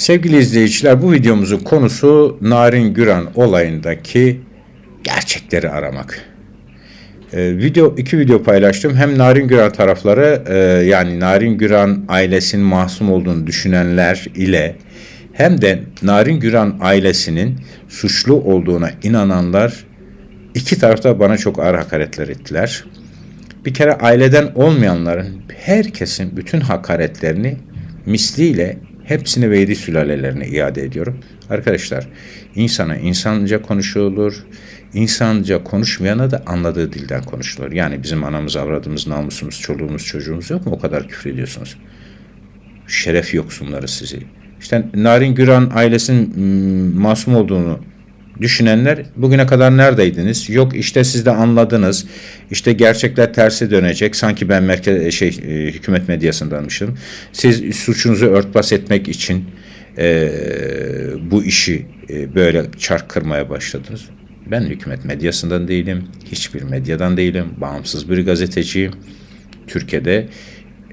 Sevgili izleyiciler bu videomuzun konusu Narin Güran olayındaki gerçekleri aramak. Ee, video iki video paylaştım. Hem Narin Güran tarafları e, yani Narin Güran ailesinin masum olduğunu düşünenler ile hem de Narin Güran ailesinin suçlu olduğuna inananlar iki tarafta bana çok ağır hakaretler ettiler. Bir kere aileden olmayanların herkesin bütün hakaretlerini misliyle hepsini Veydi sülalelerine iade ediyorum. Arkadaşlar insana insanca konuşulur. İnsanca konuşmayana da anladığı dilden konuşulur. Yani bizim anamız, avradımız, namusumuz, çoluğumuz, çocuğumuz yok mu? O kadar küfür ediyorsunuz. Şeref yoksunları sizi. İşte Narin Güran ailesinin mm, masum olduğunu düşünenler bugüne kadar neredeydiniz? Yok işte siz de anladınız. İşte gerçekler tersi dönecek. Sanki ben merkez şey e, hükümet medyasındanmışım. Siz suçunuzu örtbas etmek için e, bu işi e, böyle çark kırmaya başladınız. Ben hükümet medyasından değilim. Hiçbir medyadan değilim. Bağımsız bir gazeteciyim. Türkiye'de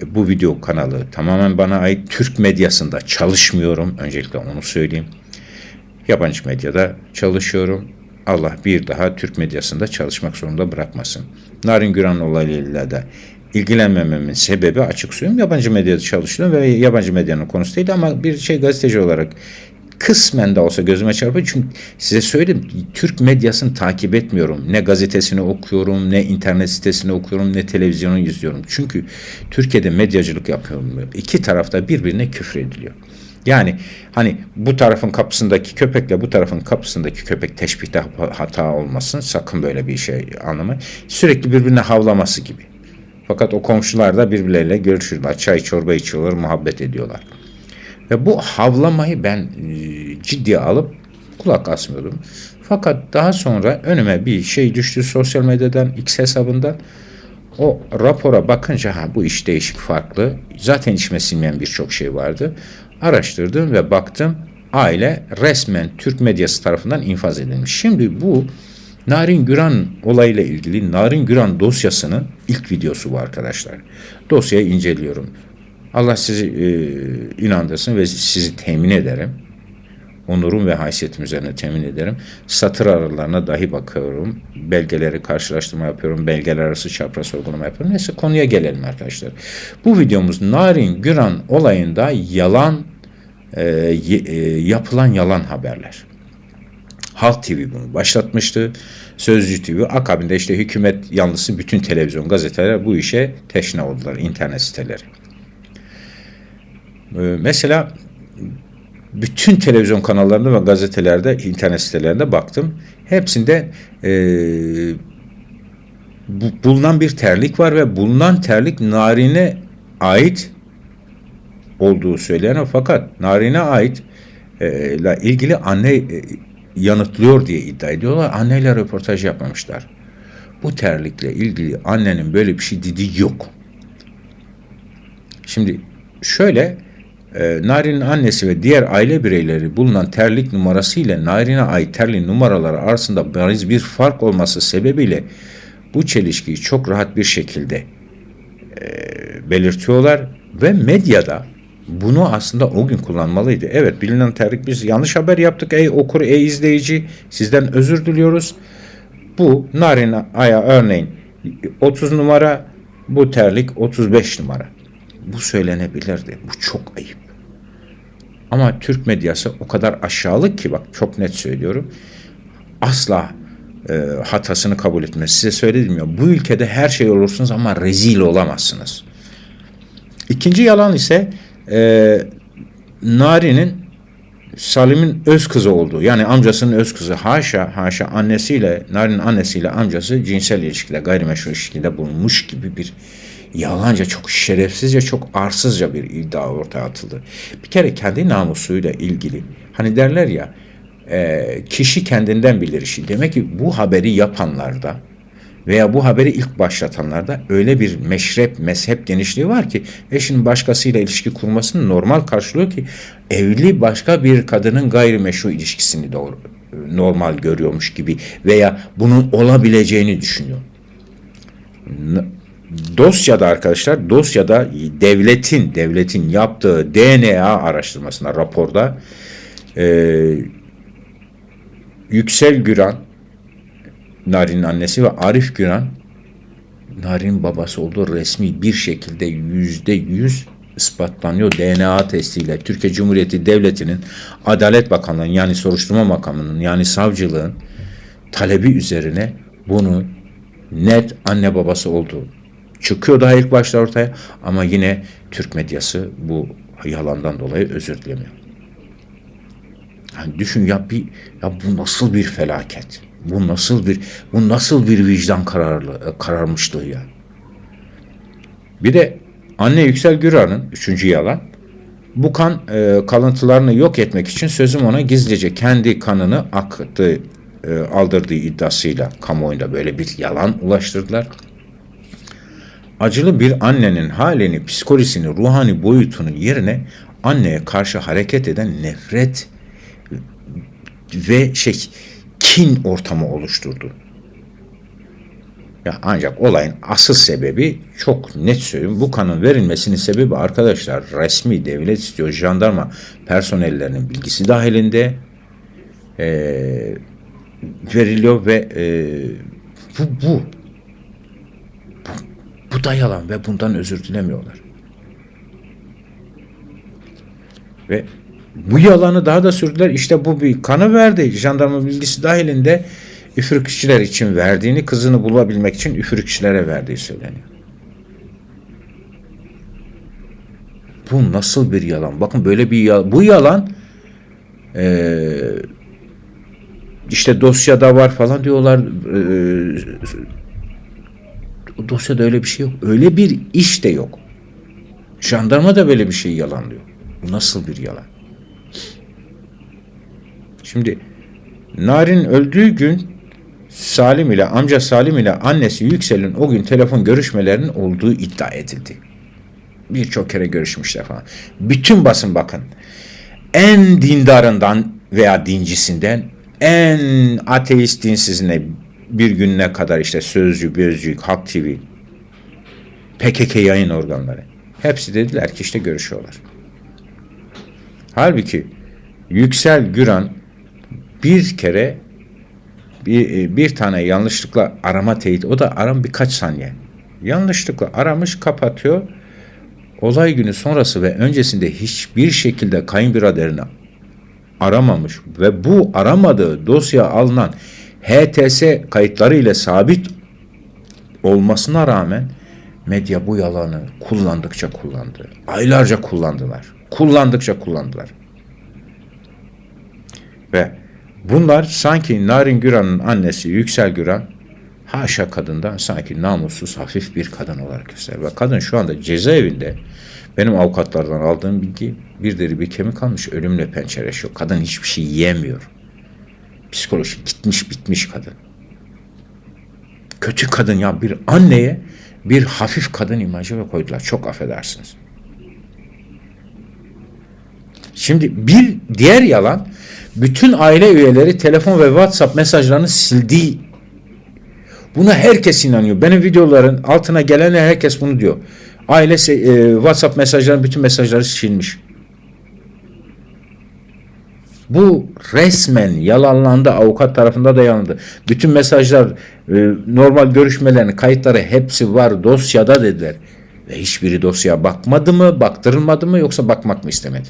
e, bu video kanalı tamamen bana ait Türk medyasında çalışmıyorum. Öncelikle onu söyleyeyim. Yabancı medyada çalışıyorum. Allah bir daha Türk medyasında çalışmak zorunda bırakmasın. Narin Güran olayıyla da ilgilenmememin sebebi açık söyleyeyim. Yabancı medyada çalışıyorum ve yabancı medyanın konusu değil ama bir şey gazeteci olarak kısmen de olsa gözüme çarpıyor. Çünkü size söyledim Türk medyasını takip etmiyorum. Ne gazetesini okuyorum, ne internet sitesini okuyorum, ne televizyonu izliyorum. Çünkü Türkiye'de medyacılık yapıyorum. İki tarafta birbirine küfür ediliyor. Yani hani bu tarafın kapısındaki köpekle bu tarafın kapısındaki köpek teşbihte hata olmasın. Sakın böyle bir şey anlamayın. Sürekli birbirine havlaması gibi. Fakat o komşular da birbirleriyle görüşürler. Çay çorba içiyorlar, muhabbet ediyorlar. Ve bu havlamayı ben e, ciddiye alıp kulak asmıyordum. Fakat daha sonra önüme bir şey düştü sosyal medyadan, X hesabından. O rapora bakınca ha bu iş değişik farklı. Zaten içime sinmeyen birçok şey vardı. Araştırdım ve baktım aile resmen Türk medyası tarafından infaz edilmiş. Şimdi bu Narin Güran olayıyla ilgili Narin Güran dosyasının ilk videosu bu arkadaşlar. Dosyayı inceliyorum. Allah sizi e, inandırsın ve sizi temin ederim. Onurum ve haysiyetim üzerine temin ederim. Satır aralarına dahi bakıyorum. Belgeleri karşılaştırma yapıyorum. Belgeler arası çapraz sorgulama yapıyorum. Neyse konuya gelelim arkadaşlar. Bu videomuz Narin Güran olayında yalan e, e, yapılan yalan haberler. Halk TV bunu başlatmıştı. Sözcü TV akabinde işte hükümet yanlısı bütün televizyon gazeteler bu işe teşne oldular internet siteleri. Ee, mesela bütün televizyon kanallarında ve gazetelerde, internet sitelerinde baktım. Hepsinde e, bu, bulunan bir terlik var ve bulunan terlik narine ait olduğu söylenen fakat narine ait ile ilgili anne e, yanıtlıyor diye iddia ediyorlar. Anneyle röportaj yapmamışlar. Bu terlikle ilgili annenin böyle bir şey dediği yok. Şimdi şöyle e, Nari'nin annesi ve diğer aile bireyleri bulunan terlik numarası ile Nari'ne ait terlik numaraları arasında bariz bir fark olması sebebiyle bu çelişkiyi çok rahat bir şekilde e, belirtiyorlar ve medyada bunu aslında o gün kullanmalıydı. Evet bilinen terlik biz yanlış haber yaptık ey okur ey izleyici sizden özür diliyoruz. Bu Narin Aya örneğin 30 numara bu terlik 35 numara. Bu söylenebilirdi. Bu çok ayıp. Ama Türk medyası o kadar aşağılık ki bak çok net söylüyorum. Asla e, hatasını kabul etmez. Size söyledim ya bu ülkede her şey olursunuz ama rezil olamazsınız. İkinci yalan ise e, Nari'nin Salim'in öz kızı olduğu yani amcasının öz kızı haşa haşa annesiyle Narin'in annesiyle amcası cinsel ilişkide gayrimeşru ilişkide bulunmuş gibi bir yalanca çok şerefsizce çok arsızca bir iddia ortaya atıldı. Bir kere kendi namusuyla ilgili hani derler ya e, kişi kendinden bilir işi. Demek ki bu haberi yapanlarda veya bu haberi ilk başlatanlarda öyle bir meşrep, mezhep genişliği var ki eşinin başkasıyla ilişki kurmasını normal karşılıyor ki evli başka bir kadının gayrimeşru ilişkisini doğru normal görüyormuş gibi veya bunun olabileceğini düşünüyor. Dosyada arkadaşlar dosyada devletin devletin yaptığı DNA araştırmasında raporda e, Yüksel Güran Narin'in annesi ve Arif Güran Narin'in babası olduğu resmi bir şekilde yüzde yüz ispatlanıyor DNA testiyle. Türkiye Cumhuriyeti Devleti'nin Adalet Bakanlığı'nın yani soruşturma makamının yani savcılığın talebi üzerine bunu net anne babası olduğu çıkıyor daha ilk başta ortaya ama yine Türk medyası bu yalandan dolayı özür dilemiyor. Yani düşün ya bir ya bu nasıl bir felaket? Bu nasıl bir bu nasıl bir vicdan kararlı kararmışlığı ya? Bir de anne Yüksel Güran'ın üçüncü yalan bu kan e, kalıntılarını yok etmek için sözüm ona gizlice kendi kanını aktı e, aldırdığı iddiasıyla kamuoyunda böyle bir yalan ulaştırdılar. Acılı bir annenin halini, psikolojisini, ruhani boyutunu yerine anneye karşı hareket eden nefret ve şey kin ortamı oluşturdu. Ya ancak olayın asıl sebebi çok net söyleyeyim. Bu kanın verilmesinin sebebi arkadaşlar resmi devlet istiyor. Jandarma personellerinin bilgisi dahilinde e, veriliyor ve e, bu, bu, bu, da yalan ve bundan özür dilemiyorlar. Ve bu yalanı daha da sürdüler. İşte bu bir kanı verdi. Jandarma bilgisi dahilinde üfürükçüler için verdiğini, kızını bulabilmek için üfürükçülere verdiği söyleniyor. Bu nasıl bir yalan? Bakın böyle bir yalan. Bu yalan ee, işte dosyada var falan diyorlar. Ee, dosyada öyle bir şey yok. Öyle bir iş de yok. Jandarma da böyle bir şey yalanlıyor. Bu nasıl bir yalan? Şimdi Narin öldüğü gün Salim ile amca Salim ile annesi Yüksel'in o gün telefon görüşmelerinin olduğu iddia edildi. Birçok kere görüşmüşler falan. Bütün basın bakın. En dindarından veya dincisinden en ateist dinsizine bir gününe kadar işte Sözcü, Gözcü, Halk TV, PKK yayın organları. Hepsi dediler ki işte görüşüyorlar. Halbuki Yüksel Güran bir kere bir, bir tane yanlışlıkla arama teyit o da aram birkaç saniye. Yanlışlıkla aramış kapatıyor. Olay günü sonrası ve öncesinde hiçbir şekilde kayınbiraderini aramamış ve bu aramadığı dosya alınan HTS kayıtları ile sabit olmasına rağmen medya bu yalanı kullandıkça kullandı. Aylarca kullandılar. Kullandıkça kullandılar. Ve bunlar sanki Narin Güran'ın annesi Yüksel Güran haşa kadından sanki namussuz hafif bir kadın olarak gösterir. Ve kadın şu anda cezaevinde benim avukatlardan aldığım bilgi bir deri bir kemik kalmış ölümle pençeleşiyor. Kadın hiçbir şey yiyemiyor. Psikolojik gitmiş bitmiş kadın. Kötü kadın ya bir anneye bir hafif kadın imajı ve koydular. Çok affedersiniz. Şimdi bir diğer yalan bütün aile üyeleri telefon ve WhatsApp mesajlarını sildiği. Buna herkes inanıyor. Benim videoların altına gelen herkes bunu diyor. Aile e, WhatsApp mesajlarının bütün mesajları silmiş. Bu resmen yalanlandı. Avukat tarafında da yalandı. Bütün mesajlar, e, normal görüşmelerin kayıtları hepsi var dosyada dediler. Ve hiçbiri dosyaya bakmadı mı, baktırılmadı mı yoksa bakmak mı istemedi?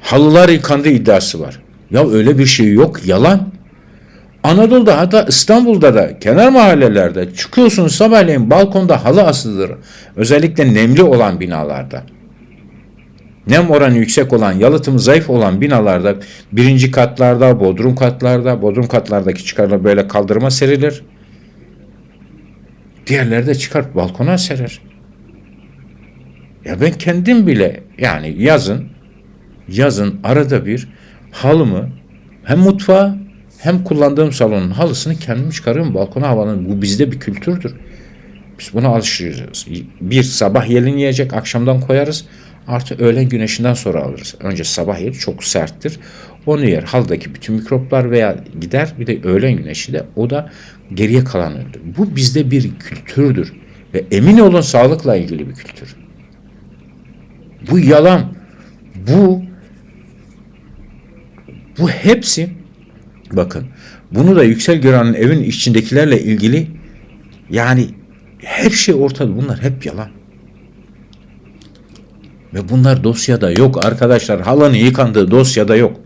Halılar yıkandı iddiası var. Ya öyle bir şey yok, yalan. Anadolu'da hatta İstanbul'da da kenar mahallelerde çıkıyorsun sabahleyin balkonda halı asılıdır. Özellikle nemli olan binalarda. Nem oranı yüksek olan, yalıtımı zayıf olan binalarda birinci katlarda, bodrum katlarda, bodrum katlardaki çıkarlar böyle kaldırıma serilir. Diğerleri de çıkar balkona serer. Ya ben kendim bile yani yazın yazın arada bir halımı hem mutfağa hem kullandığım salonun halısını kendim çıkarıyorum balkona havanın. Bu bizde bir kültürdür. Biz buna alışıyoruz. Bir sabah yelin yiyecek akşamdan koyarız. Artı öğlen güneşinden sonra alırız. Önce sabah yeli çok serttir. Onu yer haldaki bütün mikroplar veya gider bir de öğlen güneşi de o da geriye kalan öldür. Bu bizde bir kültürdür. Ve emin olun sağlıkla ilgili bir kültür. Bu yalan. Bu bu hepsi bakın bunu da Yüksel Gören'in evin içindekilerle ilgili yani her şey ortada. Bunlar hep yalan. Ve bunlar dosyada yok arkadaşlar. Halanın yıkandığı dosyada yok.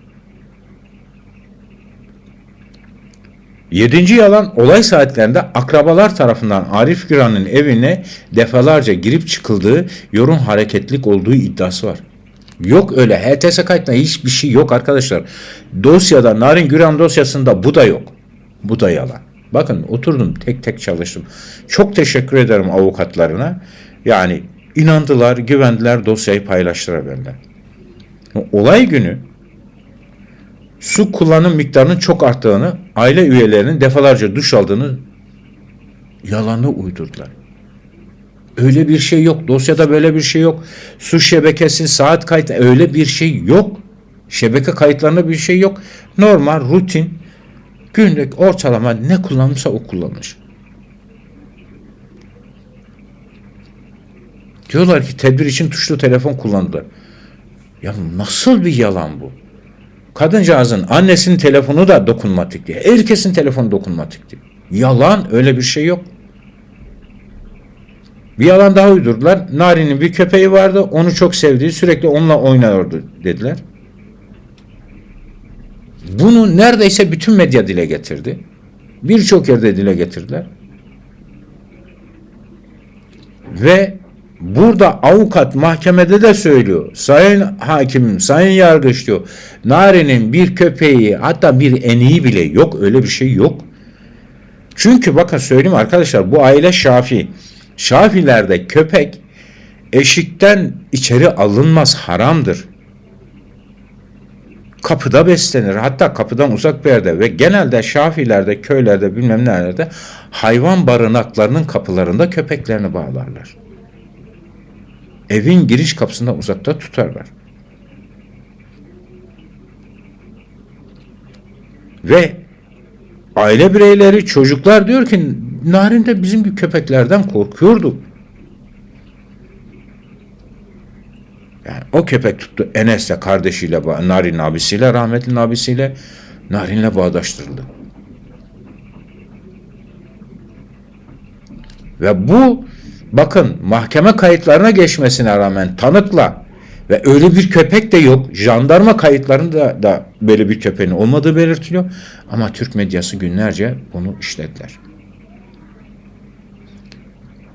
Yedinci yalan olay saatlerinde akrabalar tarafından Arif Güran'ın evine defalarca girip çıkıldığı yorum hareketlik olduğu iddiası var. Yok öyle HTS kayıtında hiçbir şey yok arkadaşlar. Dosyada Narin Güran dosyasında bu da yok. Bu da yalan. Bakın oturdum tek tek çalıştım. Çok teşekkür ederim avukatlarına. Yani inandılar, güvendiler dosyayı paylaştılar benden. Olay günü su kullanım miktarının çok arttığını, aile üyelerinin defalarca duş aldığını yalanı uydurdular. Öyle bir şey yok. Dosyada böyle bir şey yok. Su şebekesi, saat kayıt öyle bir şey yok. Şebeke kayıtlarında bir şey yok. Normal, rutin, günlük ortalama ne kullanmışsa o kullanmış. Diyorlar ki tedbir için tuşlu telefon kullandılar. Ya nasıl bir yalan bu? Kadıncağızın annesinin telefonu da dokunmatikti. Herkesin telefonu dokunmatikti. Yalan öyle bir şey yok. Bir yalan daha uydurdular. Nari'nin bir köpeği vardı. Onu çok sevdiği sürekli onunla oynuyordu dediler. Bunu neredeyse bütün medya dile getirdi. Birçok yerde dile getirdiler. Ve burada avukat mahkemede de söylüyor. Sayın hakimim, sayın yargıç diyor. Nari'nin bir köpeği hatta bir eniği bile yok. Öyle bir şey yok. Çünkü bakın söyleyeyim arkadaşlar bu aile Şafi. Şafilerde köpek eşikten içeri alınmaz haramdır. Kapıda beslenir. Hatta kapıdan uzak bir yerde ve genelde Şafilerde, köylerde bilmem nerede hayvan barınaklarının kapılarında köpeklerini bağlarlar. Evin giriş kapısından uzakta tutarlar. Ve aile bireyleri, çocuklar diyor ki Narin de bizim gibi köpeklerden korkuyordu. Yani o köpek tuttu Enes'le kardeşiyle, Narin abisiyle, rahmetli abisiyle Narin'le bağdaştırıldı. Ve bu bakın mahkeme kayıtlarına geçmesine rağmen tanıkla ve öyle bir köpek de yok. Jandarma kayıtlarında da böyle bir köpeğin olmadığı belirtiliyor. Ama Türk medyası günlerce bunu işlediler.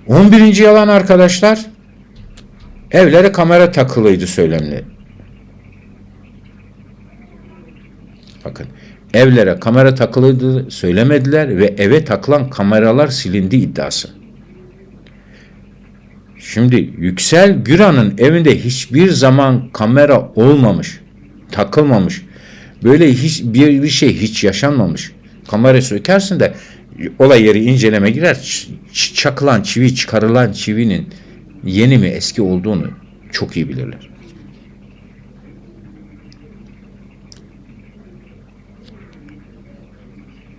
11. yalan arkadaşlar evlere kamera takılıydı söylemli. Bakın evlere kamera takılıydı söylemediler ve eve takılan kameralar silindi iddiası. Şimdi Yüksel Güran'ın evinde hiçbir zaman kamera olmamış, takılmamış. Böyle hiç bir, bir şey hiç yaşanmamış. Kamera sökersin de olay yeri inceleme girer. Çakılan çivi, çıkarılan çivinin yeni mi eski olduğunu çok iyi bilirler.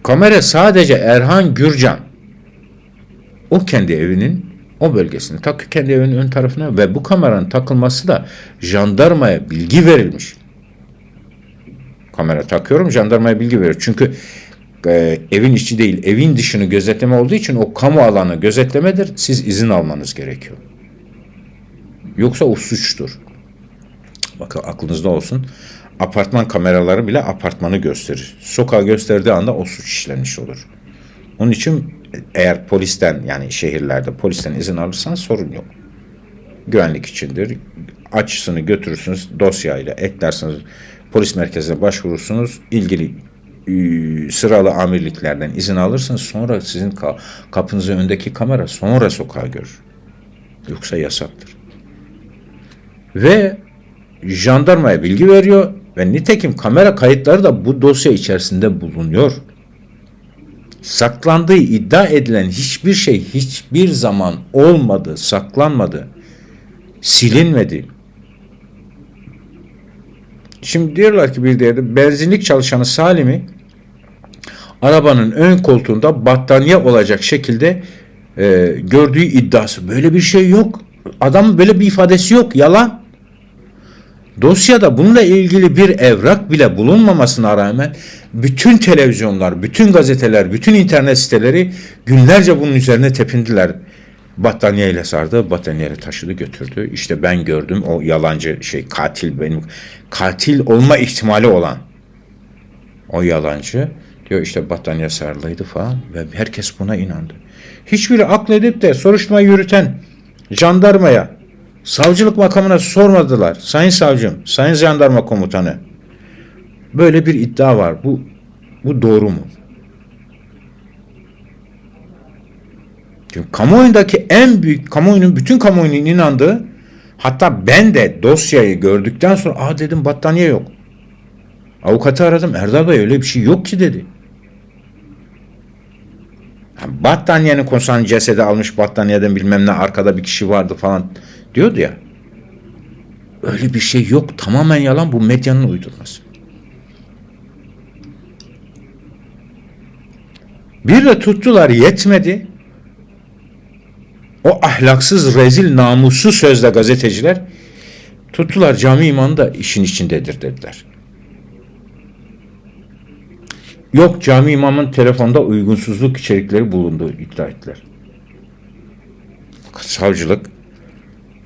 Kamera sadece Erhan Gürcan o kendi evinin o bölgesini takıyor kendi evinin ön tarafına ve bu kameranın takılması da jandarmaya bilgi verilmiş. Kamera takıyorum jandarmaya bilgi veriyor. Çünkü e, evin içi değil evin dışını gözetleme olduğu için o kamu alanı gözetlemedir. Siz izin almanız gerekiyor. Yoksa o suçtur. Bakın aklınızda olsun. Apartman kameraları bile apartmanı gösterir. Sokağı gösterdiği anda o suç işlenmiş olur. Onun için eğer polisten yani şehirlerde polisten izin alırsanız sorun yok. Güvenlik içindir. Açısını götürürsünüz dosyayla eklersiniz. Polis merkezine başvurursunuz. ilgili sıralı amirliklerden izin alırsınız. Sonra sizin kapınızın öndeki kamera sonra sokağa görür. Yoksa yasaktır. Ve jandarmaya bilgi veriyor ve nitekim kamera kayıtları da bu dosya içerisinde bulunuyor saklandığı iddia edilen hiçbir şey hiçbir zaman olmadı, saklanmadı, silinmedi. Şimdi diyorlar ki bir diğerde benzinlik çalışanı Salim'i arabanın ön koltuğunda battaniye olacak şekilde e, gördüğü iddiası. Böyle bir şey yok. Adam böyle bir ifadesi yok. Yalan. Dosyada bununla ilgili bir evrak bile bulunmamasına rağmen bütün televizyonlar, bütün gazeteler, bütün internet siteleri günlerce bunun üzerine tepindiler. Battaniyeyle sardı, battaniyeyle taşıdı götürdü. İşte ben gördüm o yalancı şey katil benim katil olma ihtimali olan o yalancı diyor işte battaniye sarılıydı falan ve herkes buna inandı. Hiçbiri akledip de soruşturma yürüten jandarmaya savcılık makamına sormadılar. Sayın savcım, sayın jandarma komutanı böyle bir iddia var. Bu bu doğru mu? Çünkü kamuoyundaki en büyük, kamuoyunun bütün kamuoyunun inandığı hatta ben de dosyayı gördükten sonra aa dedim battaniye yok. Avukatı aradım. Erdal Bey öyle bir şey yok ki dedi. Battaniyenin konsan cesedi almış battaniyeden bilmem ne arkada bir kişi vardı falan diyordu ya. Öyle bir şey yok. Tamamen yalan bu medyanın uydurması. Bir de tuttular yetmedi. O ahlaksız, rezil, namussuz sözle gazeteciler tuttular cami imanı da işin içindedir dediler. Yok cami imamın telefonda uygunsuzluk içerikleri bulunduğu iddia ettiler. Savcılık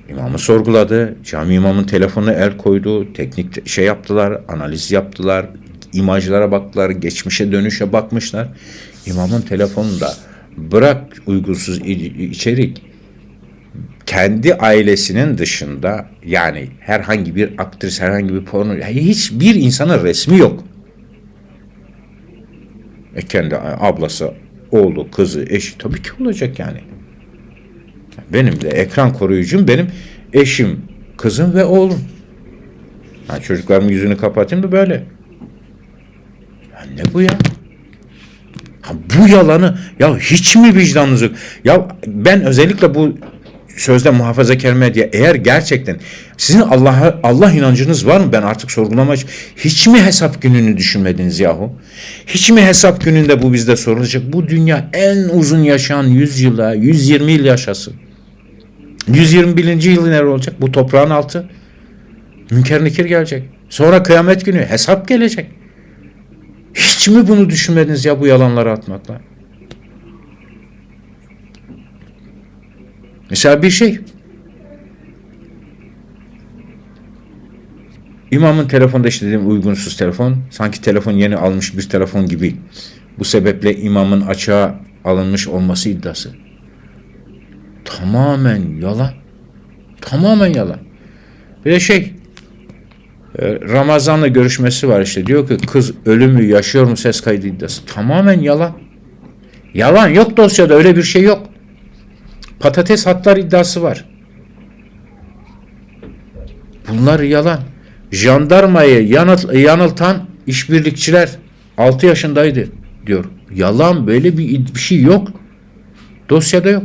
imamı sorguladı. Cami imamın telefonuna el koydu. Teknik şey yaptılar, analiz yaptılar. imajlara baktılar, geçmişe dönüşe bakmışlar. İmamın telefonunda bırak uygunsuz içerik kendi ailesinin dışında yani herhangi bir aktris, herhangi bir porno, hiçbir insanın resmi yok. E kendi ablası, oğlu, kızı, eşi tabii ki olacak yani. Benim de ekran koruyucum benim eşim, kızım ve oğlum. Ha, çocuklarımın yüzünü kapatayım da böyle. Ya ne bu ya? Ha, bu yalanı ya hiç mi vicdanınız yok? Ya ben özellikle bu sözde muhafazakar medya eğer gerçekten sizin Allah'a Allah inancınız var mı? Ben artık sorgulamak hiç mi hesap gününü düşünmediniz yahu? Hiç mi hesap gününde bu bizde sorulacak? Bu dünya en uzun yaşayan 100 yıla, 120 yıl yaşasın. 121. yıl nere olacak? Bu toprağın altı. Münker nikir gelecek. Sonra kıyamet günü hesap gelecek. Hiç mi bunu düşünmediniz ya bu yalanları atmakla? Mesela bir şey. İmamın telefonda işte dediğim uygunsuz telefon. Sanki telefon yeni almış bir telefon gibi. Bu sebeple imamın açığa alınmış olması iddiası. Tamamen yalan. Tamamen yalan. Bir de şey e, Ramazan'la görüşmesi var işte. Diyor ki kız ölümü yaşıyor mu ses kaydı iddiası. Tamamen yalan. Yalan yok dosyada öyle bir şey yok. Patates hatlar iddiası var. Bunlar yalan. Jandarmayı yanıt, yanıltan işbirlikçiler 6 yaşındaydı diyor. Yalan böyle bir, bir şey yok. Dosyada yok.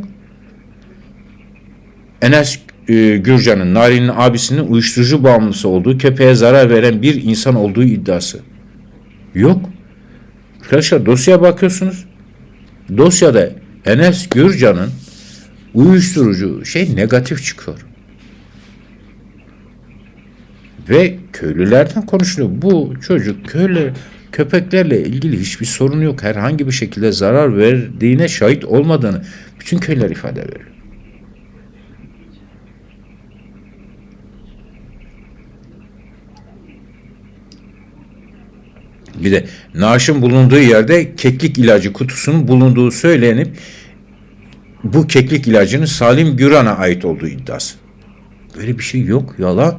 Enes e, Gürcan'ın, Nari'nin abisinin uyuşturucu bağımlısı olduğu, köpeğe zarar veren bir insan olduğu iddiası. Yok. Arkadaşlar dosyaya bakıyorsunuz. Dosyada Enes Gürcan'ın uyuşturucu şey negatif çıkıyor. Ve köylülerden konuşuluyor. Bu çocuk köylü köpeklerle ilgili hiçbir sorun yok. Herhangi bir şekilde zarar verdiğine şahit olmadığını bütün köyler ifade veriyor. Bir de naaşın bulunduğu yerde keklik ilacı kutusunun bulunduğu söylenip bu keklik ilacının Salim Güran'a ait olduğu iddiası. Böyle bir şey yok. Yalan.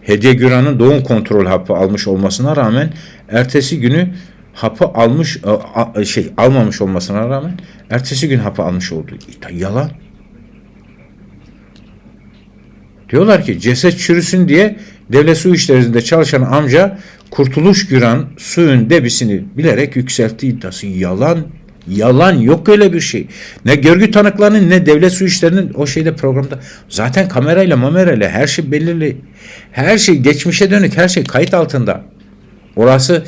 Hediye Güran'ın doğum kontrol hapı almış olmasına rağmen ertesi günü hapı almış şey almamış olmasına rağmen ertesi gün hapı almış iddia. Yalan. Diyorlar ki ceset çürüsün diye devlet su işlerinde çalışan amca Kurtuluş Güran suyun debisini bilerek yükselttiği iddiası. Yalan. Yalan yok öyle bir şey. Ne görgü tanıklarının ne devlet su işlerinin o şeyde programda. Zaten kamerayla mamerayla her şey belirli. Her şey geçmişe dönük her şey kayıt altında. Orası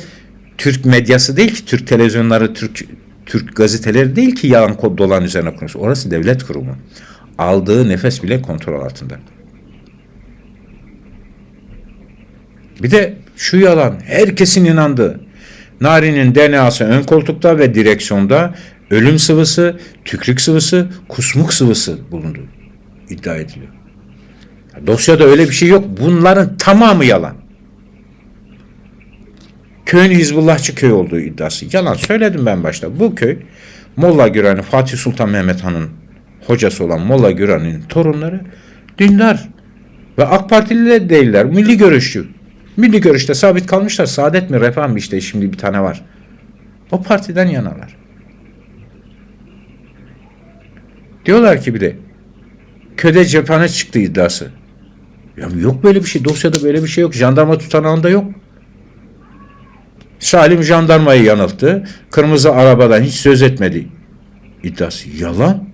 Türk medyası değil ki Türk televizyonları, Türk Türk gazeteleri değil ki yalan kod dolan üzerine konuşuyor. Orası devlet kurumu. Aldığı nefes bile kontrol altında. Bir de şu yalan herkesin inandığı. Narin'in DNA'sı ön koltukta ve direksiyonda ölüm sıvısı, tükrük sıvısı, kusmuk sıvısı bulundu iddia ediliyor. Dosyada öyle bir şey yok. Bunların tamamı yalan. Köyün Hizbullahçı köy olduğu iddiası. Yalan söyledim ben başta. Bu köy Molla Güran'ın Fatih Sultan Mehmet Han'ın hocası olan Molla Güran'ın torunları dindar ve AK Partili de değiller. Milli görüşçü. Milli görüşte sabit kalmışlar. Saadet mi refah mı işte şimdi bir tane var. O partiden yanalar. Diyorlar ki bir de köyde cephane çıktı iddiası. Ya yok böyle bir şey. Dosyada böyle bir şey yok. Jandarma tutanağında yok. Salim jandarmayı yanılttı. Kırmızı arabadan hiç söz etmedi. İddiası yalan.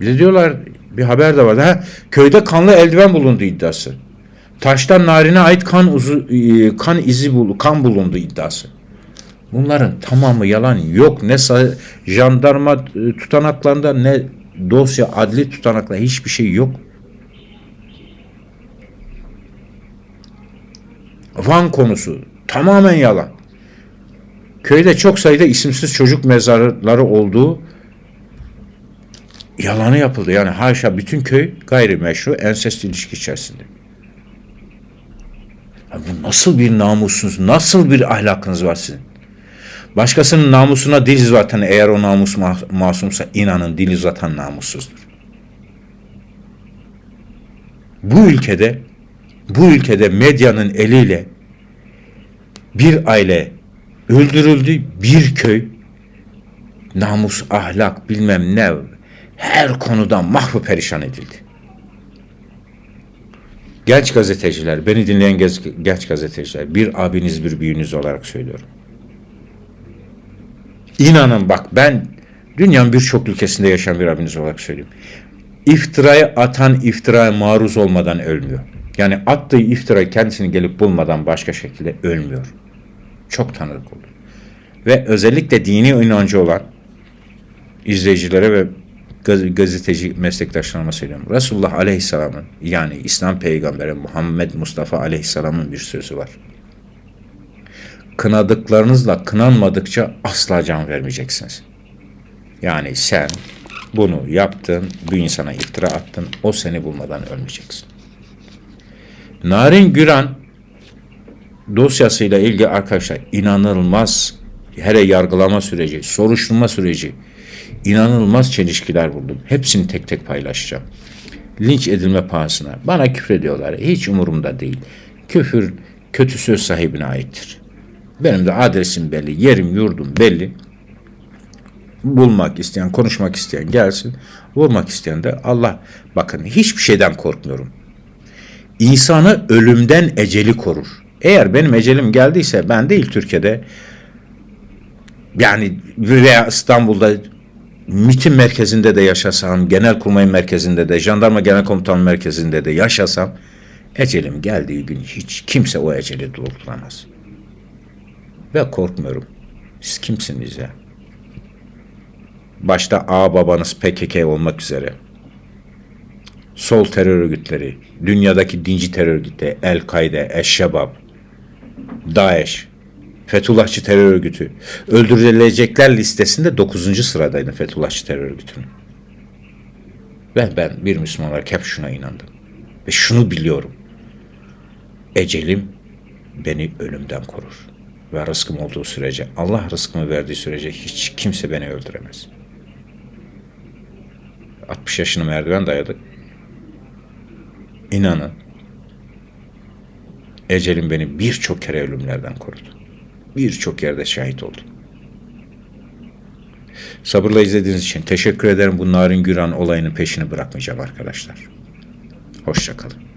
Bir de diyorlar bir haber de vardı. Ha, köyde kanlı eldiven bulundu iddiası. Taştan narine ait kan uzu, e, kan izi bul, kan bulundu iddiası. Bunların tamamı yalan. Yok ne jandarma e, tutanaklarında ne dosya adli tutanaklarında hiçbir şey yok. Van konusu tamamen yalan. Köyde çok sayıda isimsiz çocuk mezarları olduğu yalanı yapıldı. Yani haşa bütün köy gayrimeşru ensest ilişki içerisinde. Bu nasıl bir namusunuz, nasıl bir ahlakınız var sizin? Başkasının namusuna dil uzatan eğer o namus ma- masumsa inanın dil uzatan namussuzdur. Bu ülkede bu ülkede medyanın eliyle bir aile öldürüldü, bir köy namus, ahlak bilmem ne her konudan mahvu perişan edildi. Genç gazeteciler, beni dinleyen genç, genç gazeteciler, bir abiniz bir büyüğünüz olarak söylüyorum. İnanın bak ben dünyanın birçok ülkesinde yaşayan bir abiniz olarak söyleyeyim. İftiraya atan iftiraya maruz olmadan ölmüyor. Yani attığı iftira kendisini gelip bulmadan başka şekilde ölmüyor. Çok tanıdık oldu. Ve özellikle dini inancı olan izleyicilere ve gaz- gazeteci meslektaşlarıma söylüyorum. Resulullah Aleyhisselam'ın yani İslam peygamberi Muhammed Mustafa Aleyhisselam'ın bir sözü var. Kınadıklarınızla kınanmadıkça asla can vermeyeceksiniz. Yani sen bunu yaptın, bir insana iftira attın, o seni bulmadan ölmeyeceksin. Narin Güran dosyasıyla ilgili arkadaşlar inanılmaz hele yargılama süreci, soruşturma süreci inanılmaz çelişkiler buldum. Hepsini tek tek paylaşacağım. Linç edilme pahasına. Bana küfür ediyorlar. Hiç umurumda değil. Küfür kötü söz sahibine aittir. Benim de adresim belli, yerim, yurdum belli. Bulmak isteyen, konuşmak isteyen gelsin. Vurmak isteyen de Allah. Bakın hiçbir şeyden korkmuyorum. İnsanı ölümden eceli korur. Eğer benim ecelim geldiyse ben değil Türkiye'de yani veya İstanbul'da MİT'in merkezinde de yaşasam, Genelkurmay merkezinde de, Jandarma Genel Komutan merkezinde de yaşasam, ecelim geldiği gün hiç kimse o eceli dolduramaz. Ve korkmuyorum. Siz kimsiniz ya? Başta A babanız PKK olmak üzere. Sol terör örgütleri, dünyadaki dinci terör örgütleri, El-Kaide, Eşşebab, DAEŞ, Fethullahçı terör örgütü öldürülecekler listesinde 9. sıradaydı Fethullahçı terör örgütünün. Ve ben bir Müslüman olarak hep şuna inandım. Ve şunu biliyorum. Ecelim beni ölümden korur. Ve rızkım olduğu sürece, Allah rızkımı verdiği sürece hiç kimse beni öldüremez. 60 yaşını merdiven dayadık. İnanın ecelim beni birçok kere ölümlerden korudu birçok yerde şahit oldum. Sabırla izlediğiniz için teşekkür ederim. Bu Narin Güran olayının peşini bırakmayacağım arkadaşlar. Hoşçakalın.